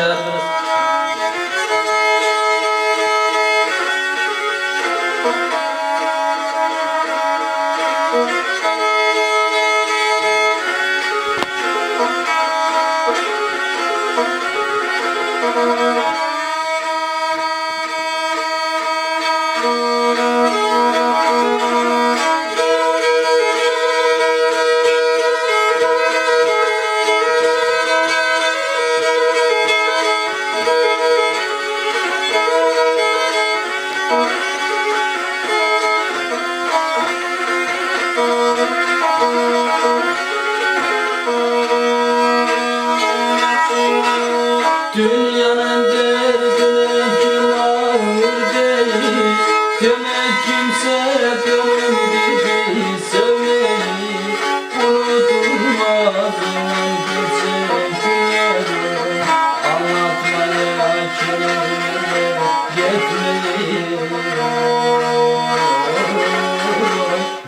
Shut up. Dünyanın derdine ağır değil. Demek kimse gönül gibi sevmeyi Unutulmaz onun geçen günleri Anlatmaya kelime yetmeyi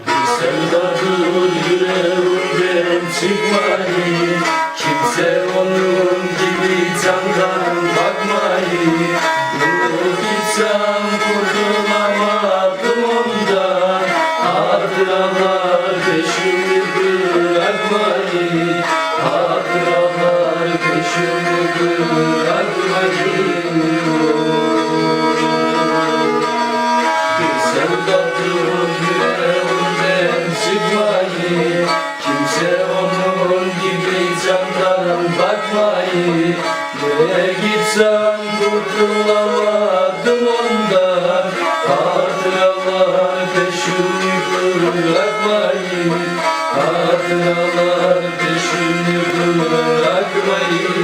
Bir sevdadır yüreğimden çıkmayı Gitsem kurtulamadım ondan. Hatıralar peşimi bırakmayı Hatıralar peşimi bırakmayı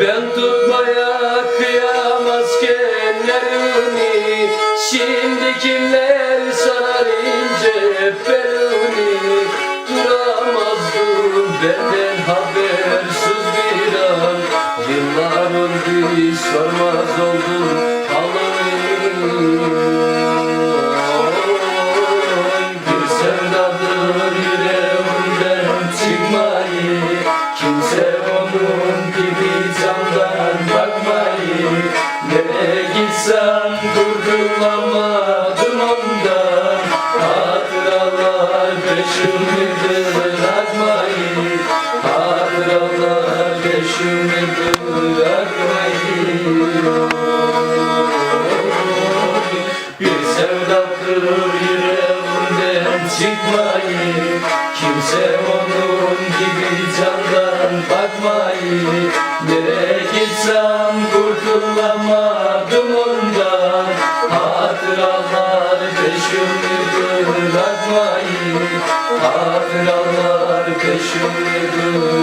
Ben tutmaya kıyamazken elini Şimdi kimler kurtulamadım ondan Hatıralar peşimi bırakmayı Hatıralar peşimi bırakmayı bir sevdadır yüreğimden çıkmayı Kimse onun gibi candan bakmayı Hatıralar peşimi bırakmayı Hatıralar peşimi bırakmayı